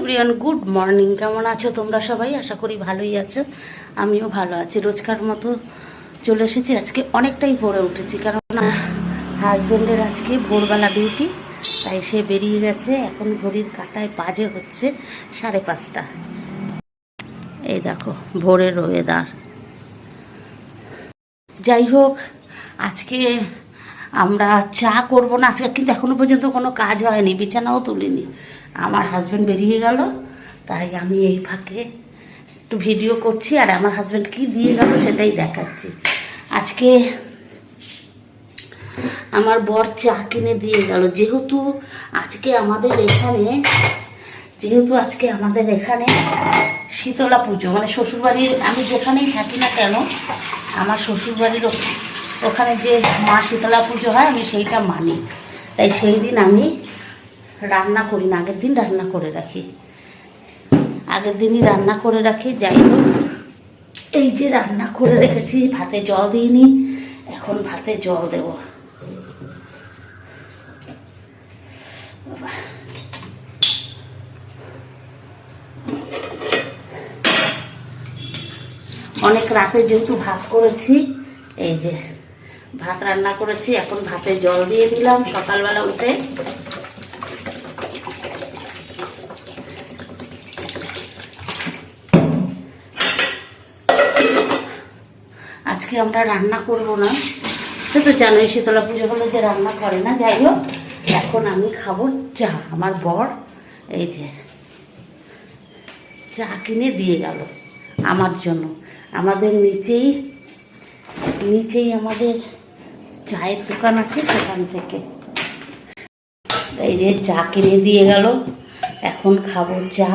Everyone good morning. কেমন আছো তোমরা সবাই? আশা করি ভালোই আছো। আমিও ভালো আছি। রোজকার মতো চলে এসেছি। আজকে অনেকটাই ভোরে উঠেছি, কারণ হাজব্যান্ডের আজকে ভোরবেলা ডিউটি, তাই সে বেরিয়ে গেছে। এখন ঘড়ির কাটায় বাজে হচ্ছে সাড়ে পাঁচটা। এই দেখো, ভোরের ওয়েদার যাই হোক, আজকে আমরা চা করব না। আজকে কিন্তু এখনও পর্যন্ত কোনো কাজ হয়নি। বিছানাও তুলিনি। আমার হাজব্যান্ড বেরিয়ে গেল। তাই আমি এই ফাঁকে একটু ভিডিও করছি আর আমার হাজব্যান্ড কি দিয়ে গেল সেটাই দেখাচ্ছি। আজকে আমার বর চা কিনে দিয়ে গেল। যেহেতু আজকে আমাদের এখানে, যেহেতু আজকে আমাদের এখানে শীতলা পুজো মানে শ্বশুরবাড়ির, আমি যেখানেই থাকি না কেন, আমার শ্বশুরবাড়ির ওখানে যে মা শীতলা পুজো হয়, আমি সেইটা মানি। তাই সেই দিন আমি রান্না করি না, আগের দিন রান্না করে রাখি। আগের দিনই রান্না করে রাখি, যাই হোক। এই যে রান্না করে রেখেছি, ভাতে জল দিইনি, এখন ভাতে জল দেবো। অনেক রাতে যেহেতু ভাত করেছি, এই যে ভাত রান্না করেছি, এখন ভাতে জল দিয়ে দিলাম সকালবেলা উঠে। আজকে আমরা রান্না করব না। সে তো জানোই, শীতলা পুজো হলে যে রান্না করে না। যাই হোক, এখন আমি খাব চা। আমার বর, এই যে, চা কিনে দিয়ে গেল আমার জন্য। আমাদের নিচেই নিচেই আমাদের চায়ের দোকান আছে সেখান থেকে। এই যে চা কিনে দিয়ে গেল। এখন খাব চা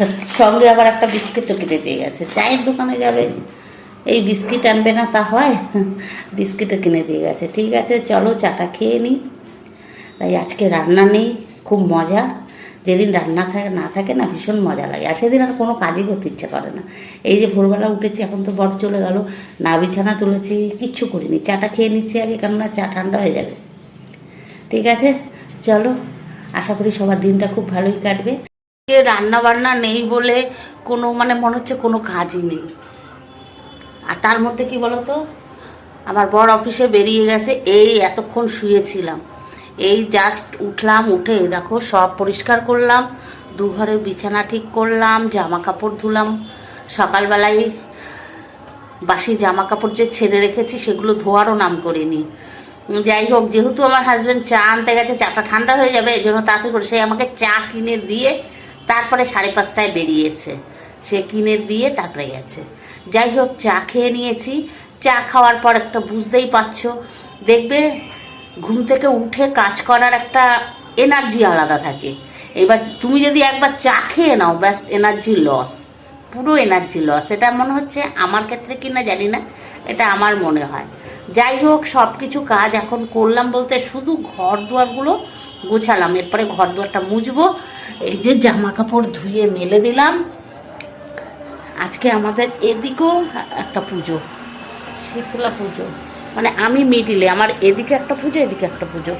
আর সঙ্গে আবার একটা বিস্কিটও কিনে দিয়ে গেছে। চায়ের দোকানে যাবে, এই বিস্কিট আনবে না তা হয়, বিস্কিটও কিনে দিয়ে গেছে। ঠিক আছে, চলো চাটা খেয়ে নিই তাই আজকে রান্না নেই, খুব মজা। যেদিন রান্না থাকে না থাকে না, ভীষণ মজা লাগে। আর সেদিন আর কোনো কাজই করতে ইচ্ছে করে না। এই যে ভোরবেলা উঠেছি, এখন তো বর চলে গেল, না বিছানা তুলেছি, কিচ্ছু করিনি। চাটা খেয়ে নিচ্ছি আগে, কেননা চা ঠান্ডা হয়ে যাবে। ঠিক আছে, চলো। আশা করি সবার দিনটা খুব ভালোই কাটবে। রান্না বান্না নেই বলে কোনো মানে মনে হচ্ছে কোনো কাজই নেই। আর তার মধ্যে কি বলতো? আমার বর অফিসে বেরিয়ে গেছে, এই এতক্ষণ শুয়েছিলাম। এই জাস্ট উঠলাম, উঠে দেখো সব পরিষ্কার করলাম দু ঘরের বিছানা ঠিক করলাম জামা কাপড় ধুলাম। সকালবেলায় বাসি জামা কাপড় যে ছেড়ে রেখেছি, সেগুলো ধোয়ারও নাম করিনি। যাই হোক, যেহেতু আমার হাজব্যান্ড চা আনতে গেছে, চাটা ঠান্ডা হয়ে যাবে এই জন্য তাড়াতাড়ি করে সে আমাকে চা কিনে দিয়ে তারপরে সাড়ে পাঁচটায় বেরিয়েছে। সে কিনে দিয়ে তারপরে গেছে। যাই হোক, চা খেয়ে নিয়েছি। চা খাওয়ার পর একটা বুঝতেই পারছ, দেখবে ঘুম থেকে উঠে কাজ করার একটা এনার্জি আলাদা থাকে। এবার তুমি যদি একবার চা খেয়ে নাও, ব্যাস এনার্জি লস পুরো এনার্জি লস এটা মনে হচ্ছে আমার ক্ষেত্রে কিনা জানি না, এটা আমার মনে হয়। যাই হোক সব কিছু কাজ এখন করলাম বলতে শুধু ঘর দুয়ারগুলো গুছালাম। এরপরে ঘর দুয়ারটা মুছবো এই যে জামা কাপড় ধুয়ে মেলে দিলাম। আজকে আমাদের এদিকেও একটা পুজো, শীতলা পুজো। মানে আমি মিডিলে আমার এদিকে একটা পুজো, এদিকে একটা পুজো।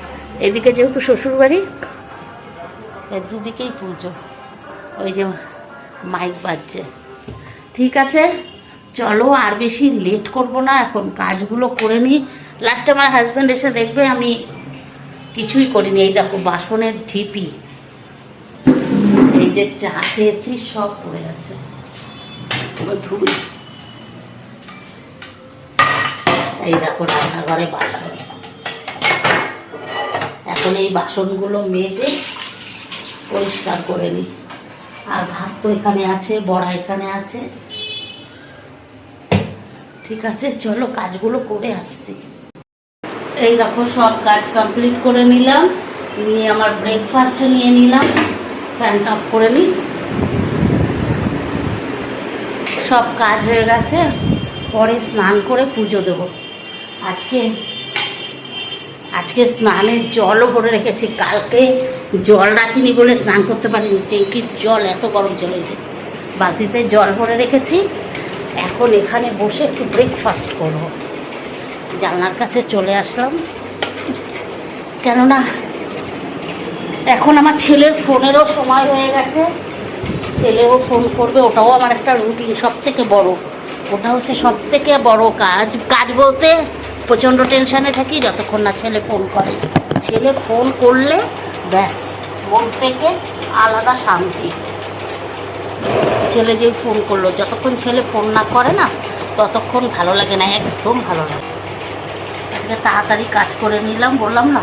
এদিকে যেহেতু শ্বশুরবাড়ি এর দুদিকেই পুজো। ওই যে মাইক বাজছে। ঠিক আছে, চলো আর বেশি লেট করব না, এখন কাজগুলো করে নিই। লাস্টে আমার হাজব্যান্ড এসে দেখবে আমি কিছুই করিনি। এই দেখো বাসনের ঢিপি। যে চা খেয়েছি সব পড়ে আছে। পুরো ধুই। এই দেখো রান্নাঘরে বাসন। এখন এই বাসনগুলো মেজে পরিষ্কার করে নিই। আর ভাত তো এখানে আছে বড়া এখানে আছে। ঠিক আছে চলো কাজগুলো করে আসছি। এই দেখো সব কাজ কমপ্লিট করে নিলাম। নিয়ে আমার ব্রেকফাস্ট নিয়ে নিলাম। ফ্যানটা অফ করে নিই সব কাজ হয়ে গেছে, পরে স্নান করে পুজো দেবো। আজকে আজকে স্নানের জলও ভরে রেখেছি, কালকে জল রাখিনি বলে স্নান করতে পারিনি। ট্যাঙ্কির জল এত গরম চলেছে বালতিতে জল ভরে রেখেছি, এখন এখানে বসে একটু ব্রেকফাস্ট করব। জানলার কাছে চলে আসলাম। কেননা এখন আমার ছেলের ফোনেরও সময় হয়ে গেছে। ছেলেও ফোন করবে, ওটাও আমার একটা রুটিন সব থেকে বড়। ওটা হচ্ছে সব থেকে বড় কাজ। কাজ বলতে প্রচণ্ড টেনশানে থাকি যতক্ষণ না ছেলে ফোন করে। ছেলে ফোন করলে ব্যাস, মন থেকে আলাদা শান্তি। ছেলে যে ফোন করল, যতক্ষণ ছেলে ফোন না করে না, ততক্ষণ ভালো লাগে না, একদম ভালো লাগে। আজকে তাড়াতাড়ি কাজ করে নিলাম, বললাম না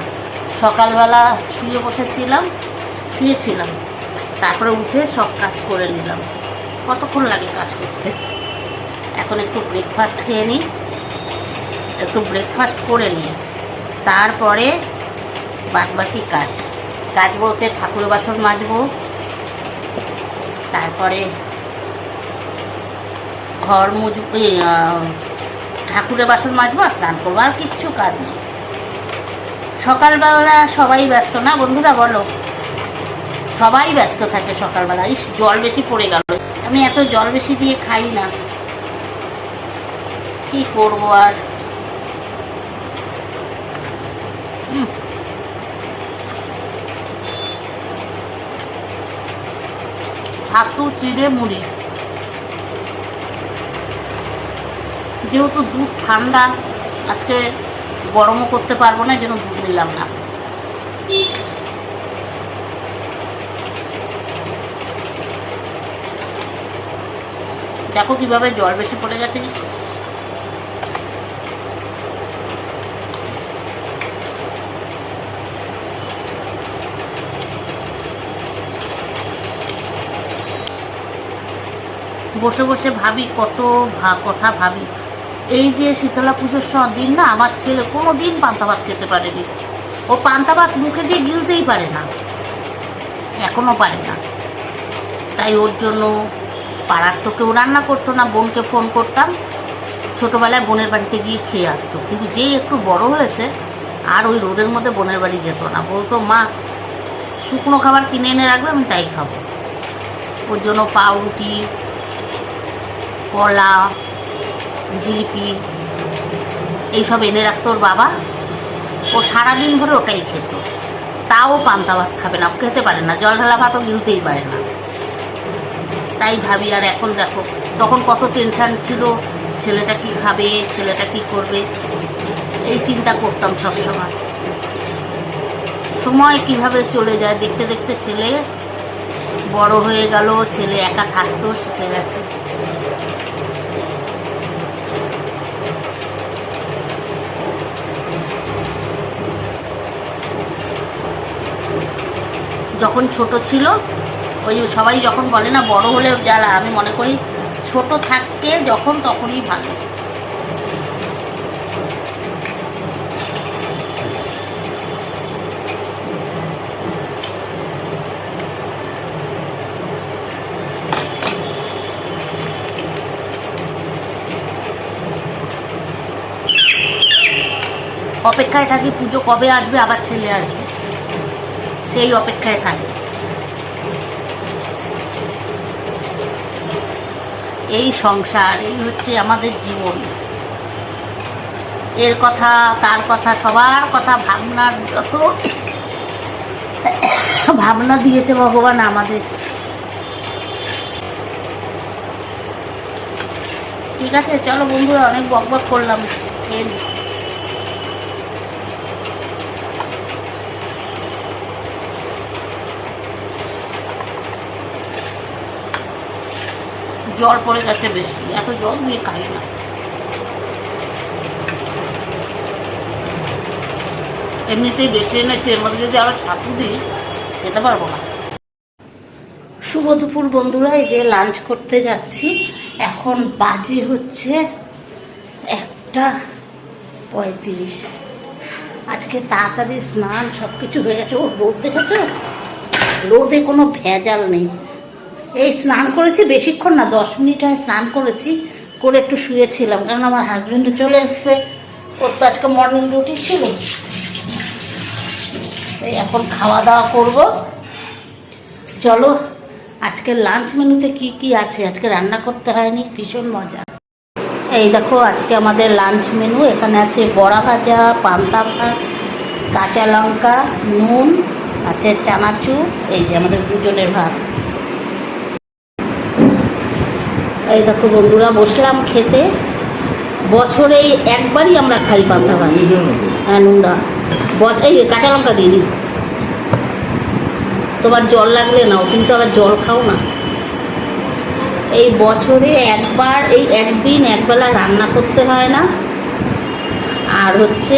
সকালবেলা শুয়ে বসেছিলাম শুয়েছিলাম। তারপরে উঠে সব কাজ করে নিলাম। কতক্ষণ লাগে কাজ করতে? এখন একটু ব্রেকফাস্ট খেয়ে নিই একটু ব্রেকফাস্ট করে নিই। তারপরে বাদ বাকি কাজ। কাজ বলতে ঠাকুর বাসন মাজবো তারপরে ঘর আহ, ঠাকুরের বাসন মাজবো আর স্নান করব। আর কিচ্ছু কাজ নেই। সকালবেলা সবাই ব্যস্ত না বন্ধুরা বলো? সবাই ব্যস্ত থাকে সকালবেলা। ইস, জল বেশি পড়ে গেল। আমি এত জল বেশি দিয়ে খাই না। কি করব আর। ছাতু, চিড়ে, মুড়ি। যেহেতু দুধ ঠান্ডা, আজকে গরমও করতে পারব না জন্য দুধ নিলাম না। দেখো কীভাবে জল বেশি পড়ে গেছে বসে বসে ভাবি, কত কথা ভাবি। এই যে শীতলা পুজোর দিন না, আমার ছেলে কোনো দিন পান্তা ভাত খেতে পারেনি। ও পান্তা ভাত মুখে দিয়ে গিলতেই পারে না। এখনও পারে না। তাই ওর জন্য পাড়ার তো কেউ রান্না করতো না, বোনকে ফোন করতাম। ছোটোবেলায় বোনের বাড়িতে গিয়ে খেয়ে আসতো। কিন্তু যেই একটু বড় হয়েছে, আর ওই রোদের মধ্যে বোনের বাড়ি যেত না। বলতো, মা, শুকনো খাবার কিনে এনে রাখবে, আমি তাই খাব। ওর জন্য পাউরুটি, কলা জিলিপি, এইসব এনে রাখতো ওর বাবা। ও সারাদিন ধরে ওটাই খেত। তাও পান্তা ভাত খাবে না খেতে পারে না। জল ঢালা ভাতও গিলতেই পারে না। তাই ভাবি, আর এখন দেখো, তখন কত টেনশান ছিল, ছেলেটা কি খাবে, ছেলেটা কি করবে? এই চিন্তা করতাম সবসময় সময়। কীভাবে চলে যায়, দেখতে দেখতে ছেলে বড় হয়ে গেল, ছেলে একা থাকতেও শিখে গেছে। যখন ছোট ছিল, ওই সবাই যখন বলে, না, বড় হলে যারা আমি মনে করি ছোট থাকতে যখন তখনই ভালো। অপেক্ষায় থাকি, পুজো কবে আসবে, আবার ছেলে আসবে। সেই অপেক্ষায় থাকি। এই সংসার, এই হচ্ছে আমাদের জীবন। এর কথা, তার কথা, সবার কথা ভাবনার যত ভাবনা দিয়েছে ভগবান আমাদের। ঠিক আছে, চলো বন্ধুরা, অনেক বক বক করলাম জল পড়ে গেছে বেশি। এত জল দিয়ে খাই না। এমনিতেই বেশি এনেছি এর মধ্যে যদি আরও ছাতু দিই, খেতে পারব না। শুভ দুপুর বন্ধুরা, এই যে লাঞ্চ করতে যাচ্ছি। এখন বাজে হচ্ছে একটা পঁয়ত্রিশ। আজকে তাড়াতাড়ি স্নান সব কিছু হয়ে গেছে। ও রোদ দেখেছ? রোদে কোনো ভেজাল নেই। এই স্নান করেছি বেশিক্ষণ না, দশ মিনিট হয় স্নান করেছি, করে একটু শুয়েছিলাম, কারণ আমার হাজবেন্ডও চলে এসছে। ওর তো আজকে মর্নিং ডিউটি ছিল। এই এখন খাওয়া দাওয়া করব। চলো, আজকে লাঞ্চ মেনুতে কি কি আছে? আজকে রান্না করতে হয়নি, ভীষণ মজা। এই দেখো, আজকে আমাদের লাঞ্চ মেনু এখানে আছে বড়া ভাজা, পান্তা ভাত, কাঁচা লঙ্কা, নুন, আছে চানাচুর, এই যে আমাদের দুজনের ভাত। এই দেখো বন্ধুরা বসলাম খেতে। বছরে একবারই আমরা খাই পান্তা ভাত। হ্যাঁ নুনদা। এই কাঁচা লঙ্কা দিয়ে দিই। তোমার জল লাগলে নাও তুমি তো আবার জল খাও না। এই বছরে একবার এই একদিন একবেলা রান্না করতে হয় না। আর হচ্ছে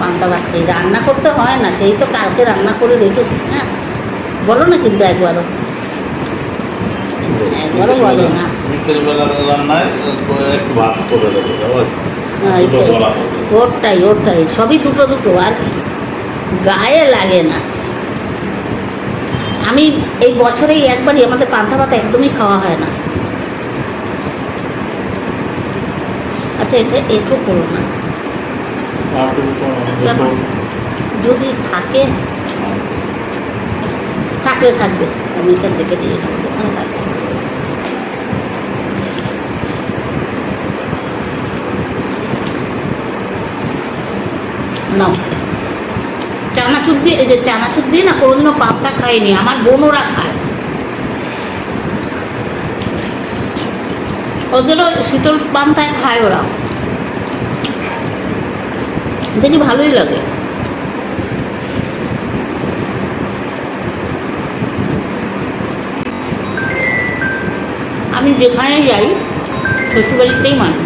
পান্তা ভাত। রান্না করতে হয় না সেই তো কালকে রান্না করে রেখেছি হ্যাঁ। বলো না কিন্তু একবারও। বিকেল। ওরটাই ওরটাই সবই দুটো দুটো আর গায়ে লাগে না আমি এই বছরেই একবারই আমাদের পান্তা ভাত একদমই খাওয়া হয় না আচ্ছা এটা একটু করো না? যদি থাকে থাকলে থাকবে আমি এখান থেকে নিয়ে নেব নাও। চানাচুর দিয়ে এই যে চানাচুর দিয়ে না কোনোদিনও পান্তা খায়নি আমার বোনরা খায়। ওদেরও শীতল পান্তায় খায় ওরা। দেখি ভালোই লাগে। আমি যেখানে যাই, শ্বশুরবাড়িতেই মানি